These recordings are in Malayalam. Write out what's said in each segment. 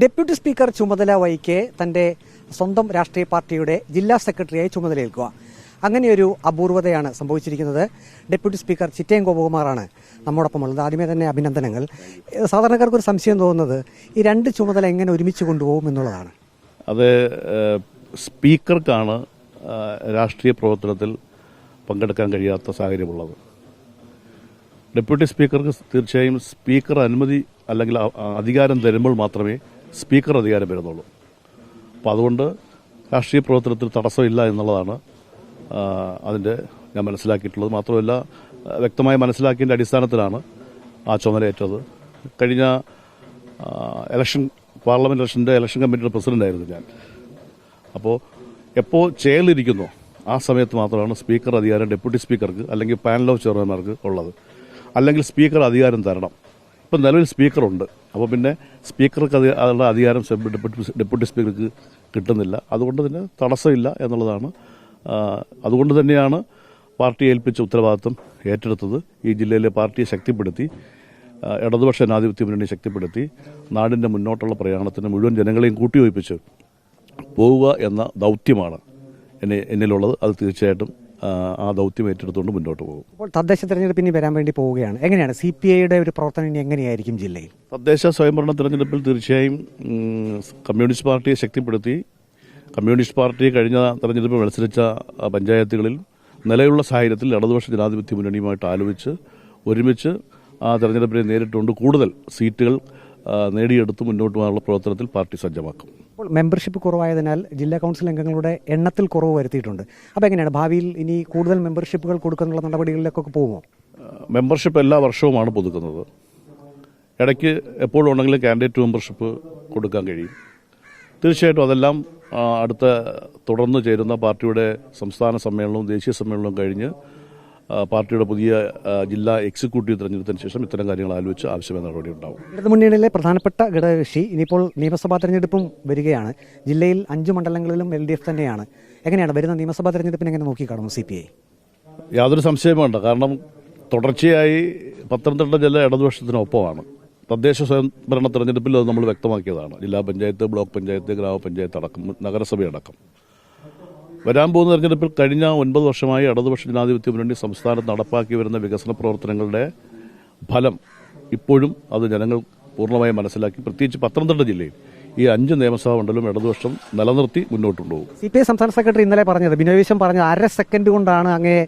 ഡെപ്യൂട്ടി സ്പീക്കർ ചുമതല വഹിക്കെ തന്റെ സ്വന്തം രാഷ്ട്രീയ പാർട്ടിയുടെ ജില്ലാ സെക്രട്ടറിയായി ചുമതലയേൽക്കുക. അങ്ങനെയൊരു അപൂർവതയാണ് സംഭവിച്ചിരിക്കുന്നത്. ഡെപ്യൂട്ടി സ്പീക്കർ ചിറ്റയം ഗോപകുമാറാണ് നമ്മോടൊപ്പമുള്ളത്. ആദ്യമേ തന്നെ അഭിനന്ദനങ്ങൾ. സാധാരണക്കാർക്ക് ഒരു സംശയം തോന്നുന്നത് ഈ രണ്ട് ചുമതല എങ്ങനെ ഒരുമിച്ച് കൊണ്ടുപോകും എന്നുള്ളതാണ്. അത് സ്പീക്കർക്കാണ് രാഷ്ട്രീയ പ്രവർത്തനത്തിൽ പങ്കെടുക്കാൻ കഴിയാത്ത സാഹചര്യമുള്ളത്. ഡെപ്യൂട്ടി സ്പീക്കർക്ക് തീർച്ചയായും സ്പീക്കർ അനുമതി അല്ലെങ്കിൽ അധികാരം തരുമ്പോൾ മാത്രമേ സ്പീക്കർ അധികാരം വരുന്നുള്ളൂ. അപ്പോൾ അതുകൊണ്ട് രാഷ്ട്രീയ പ്രവർത്തനത്തിൽ തടസ്സമില്ല എന്നുള്ളതാണ് അതിന്റെ ഞാൻ മനസ്സിലാക്കിയിട്ടുള്ളത്. മാത്രമല്ല വ്യക്തമായി മനസ്സിലാക്കിയതിന്റെ അടിസ്ഥാനത്തിലാണ് ആ ചുമതലയേറ്റത്. കഴിഞ്ഞ ഇലക്ഷൻ പാർലമെന്റ് ഇലക്ഷന്റെ ഇലക്ഷൻ കമ്മിറ്റിയുടെ പ്രസിഡന്റായിരുന്നു ഞാൻ. അപ്പോൾ എപ്പോൾ ചെയറിലിരിക്കുന്നു ആ സമയത്ത് മാത്രമാണ് സ്പീക്കർ അധികാരം ഡെപ്യൂട്ടി സ്പീക്കർക്ക് അല്ലെങ്കിൽ പാനൽ ഓഫ് ചെയർമാൻമാർക്ക് ഉള്ളത്. അല്ലെങ്കിൽ സ്പീക്കർ അധികാരം തരണം. ഇപ്പം നിലവിൽ സ്പീക്കറുണ്ട്. അപ്പോൾ പിന്നെ സ്പീക്കർക്ക് അത് അതുള്ള അധികാരം ഡെപ്യൂട്ടി സ്പീക്കർക്ക് കിട്ടുന്നില്ല. അതുകൊണ്ട് തന്നെ തടസ്സമില്ല എന്നുള്ളതാണ്. അതുകൊണ്ട് തന്നെയാണ് പാർട്ടി ഏൽപ്പിച്ച ഉത്തരവാദിത്വം ഏറ്റെടുത്തത്. ഈ ജില്ലയിലെ പാർട്ടിയെ ശക്തിപ്പെടുത്തി ഇടതുപക്ഷ ജനാധിപത്യ മുന്നണി ശക്തിപ്പെടുത്തി നാടിന്റെ മുന്നോട്ടുള്ള പ്രയാണത്തിന് മുഴുവൻ ജനങ്ങളെയും കൂട്ടിയോജിപ്പിച്ച് പോവുക എന്ന ദൗത്യമാണ് എന്നെ എന്നിലുള്ളത്. അത് തീർച്ചയായിട്ടും ആ, ദൗത്യം ഏറ്റെടുത്തുകൊണ്ട് മുന്നോട്ട് പോകും. ഇപ്പോൾ തദ്ദേശ തെരഞ്ഞെടുപ്പ് ഇനി വരാൻ വേണ്ടി പോവുകയാണ്. എങ്ങനെയാണ്? സി പി ഐയുടെ ഒരു പ്രവർത്തനം ഇനി എങ്ങനെയായിരിക്കും ജില്ലയിൽ? തദ്ദേശ സ്വയംഭരണ തെരഞ്ഞെടുപ്പിൽ തീർച്ചയായും കമ്മ്യൂണിസ്റ്റ് പാർട്ടിയെ ശക്തിപ്പെടുത്തി. കമ്മ്യൂണിസ്റ്റ് പാർട്ടി കഴിഞ്ഞ തെരഞ്ഞെടുപ്പ് മത്സരിച്ച പഞ്ചായത്തുകളിൽ നിലവിലുള്ള സാഹചര്യത്തിൽ ഇടതുപക്ഷ ജനാധിപത്യ മുന്നണിയുമായിട്ട് ആലോചിച്ച് ഒരുമിച്ച് ആ തെരഞ്ഞെടുപ്പിനെ നേരിട്ടുകൊണ്ട് കൂടുതൽ സീറ്റുകൾ നേടിയെടുത്ത് മുന്നോട്ട് പോകാനുള്ള പ്രവർത്തനത്തിൽ പാർട്ടി സജ്ജമാക്കും. ഇപ്പോൾ മെമ്പർഷിപ്പ് കുറവായതിനാൽ ജില്ലാ കൗൺസിൽ അംഗങ്ങളുടെ എണ്ണത്തിൽ കുറവ് വരുത്തിയിട്ടുണ്ട്. അപ്പോൾ എങ്ങനെയാണ്? ഭാവിയിൽ ഇനി കൂടുതൽ മെമ്പർഷിപ്പുകൾ കൊടുക്കാനുള്ള നടപടികളിലേക്കൊക്കെ പോകുമോ? മെമ്പർഷിപ്പ് എല്ലാ വർഷവുമാണ് പുതുക്കുന്നത്. ഇടയ്ക്ക് എപ്പോഴും ഉണ്ടെങ്കിലും കാൻഡിഡേറ്റ് മെമ്പർഷിപ്പ് കൊടുക്കാൻ കഴിയും. തീർച്ചയായിട്ടും അതെല്ലാം അടുത്ത തുടർന്ന് ചേരുന്ന പാർട്ടിയുടെ സംസ്ഥാന സമ്മേളനവും ദേശീയ സമ്മേളനവും കഴിഞ്ഞ് പാർട്ടിയുടെ പുതിയ ജില്ലാ എക്സിക്യൂട്ടീവ് തെരഞ്ഞെടുപ്പിന് ശേഷം ഇത്തരം കാര്യങ്ങൾ ആലോചിച്ച് ആവശ്യമായ നടപടി ഉണ്ടാവും ഇടതു മുന്നണിയിലെ പ്രധാനപ്പെട്ട ഘടകകക്ഷി ഇനിയിപ്പോൾ നിയമസഭാ തെരഞ്ഞെടുപ്പും വരികയാണ്. ജില്ലയിൽ അഞ്ച് മണ്ഡലങ്ങളിലും എൽ ഡി എഫ് തന്നെയാണ്. എങ്ങനെയാണ് വരുന്ന നിയമസഭാ തെരഞ്ഞെടുപ്പിനെ എങ്ങനെ നോക്കിക്കാണുന്നു സി പി ഐ? യാതൊരു സംശയവും വേണ്ട. കാരണം തുടർച്ചയായി പത്തനംതിട്ട ജില്ല ഇടതുപക്ഷത്തിനൊപ്പമാണ്. തദ്ദേശ സ്വയംഭരണ തെരഞ്ഞെടുപ്പിൽ അത് നമ്മൾ വ്യക്തമാക്കിയതാണ്. ജില്ലാ പഞ്ചായത്ത് ബ്ലോക്ക് പഞ്ചായത്ത് ഗ്രാമപഞ്ചായത്ത് അടക്കം നഗരസഭയടക്കം. വരാൻ പോകുന്ന തെരഞ്ഞെടുപ്പിൽ കഴിഞ്ഞ ഒൻപത് വർഷമായി ഇടതുപക്ഷ ജനാധിപത്യ മുന്നണി സംസ്ഥാനത്ത് നടപ്പാക്കി വരുന്ന വികസന പ്രവർത്തനങ്ങളുടെ ഫലം ഇപ്പോഴും അത് ജനങ്ങൾ പൂർണമായും മനസ്സിലാക്കി. പ്രത്യേകിച്ച് പത്തനംതിട്ട ജില്ലയിൽ ഈ അഞ്ച് നിയമസഭാ മണ്ഡലം ഇടതുപക്ഷം നിലനിർത്തി മുന്നോട്ട് കൊണ്ടുപോകും സി പി ഐ സംസ്ഥാന സെക്രട്ടറി ഇന്നലെ പറഞ്ഞത് ബിനോയ് വിശ്വം പറഞ്ഞത് അര സെക്കൻഡ് കൊണ്ടാണ് അങ്ങേ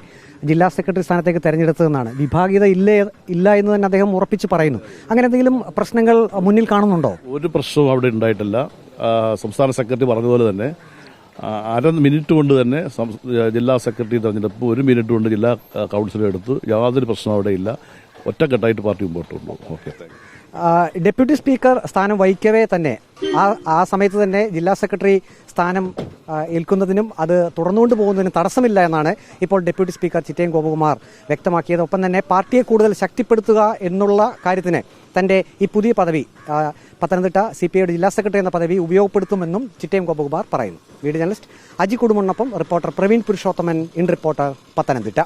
ജില്ലാ സെക്രട്ടറി സ്ഥാനത്തേക്ക് തെരഞ്ഞെടുത്തതെന്നാണ്. വിഭാഗീയത ഇല്ലേ ഇല്ല എന്ന് തന്നെ അദ്ദേഹം ഉറപ്പിച്ച് പറയുന്നു. അങ്ങനെ എന്തെങ്കിലും പ്രശ്നങ്ങൾ മുന്നിൽ കാണുന്നുണ്ടോ? ഒരു പ്രശ്നവും അവിടെ ഉണ്ടായിട്ടില്ല. സംസ്ഥാന സെക്രട്ടറി പറഞ്ഞതുപോലെ തന്നെ അര മിനിറ്റ് കൊണ്ട് തന്നെ ജില്ലാ സെക്രട്ടറി തെരഞ്ഞെടുപ്പ് ഒരു മിനിറ്റ് കൊണ്ട് ജില്ലാ കൗൺസിലെടുത്ത് യാതൊരു പ്രശ്നവും അവിടെ ഇല്ല. ഒറ്റക്കെട്ടായിട്ട് പാർട്ടി മുമ്പോട്ട് കൊണ്ടുപോകും. ഓക്കെ. ഡെപ്യൂട്ടി സ്പീക്കർ സ്ഥാനം വഹിക്കവേ തന്നെ. ആ ആ സമയത്ത് തന്നെ ജില്ലാ സെക്രട്ടറി സ്ഥാനം ഏൽക്കുന്നതിനും അത് തുടർന്നുകൊണ്ട് പോകുന്നതിനും തടസ്സമില്ല എന്നാണ് ഇപ്പോൾ ഡെപ്യൂട്ടി സ്പീക്കർ ചിറ്റയം ഗോപകുമാർ വ്യക്തമാക്കിയത്. ഒപ്പം തന്നെ പാർട്ടിയെ കൂടുതൽ ശക്തിപ്പെടുത്തുക എന്നുള്ള കാര്യത്തിന് തന്റെ ഈ പുതിയ പദവി പത്തനംതിട്ട സി പി ഐയുടെ ജില്ലാ സെക്രട്ടറി എന്ന പദവി ഉപയോഗപ്പെടുത്തുമെന്നും ചിറ്റയം ഗോപകുമാർ പറയുന്നു. Video journalist Aji കുടുമണ്ണപ്പം reporter Praveen Purushothaman in reporter Pathanamthitta.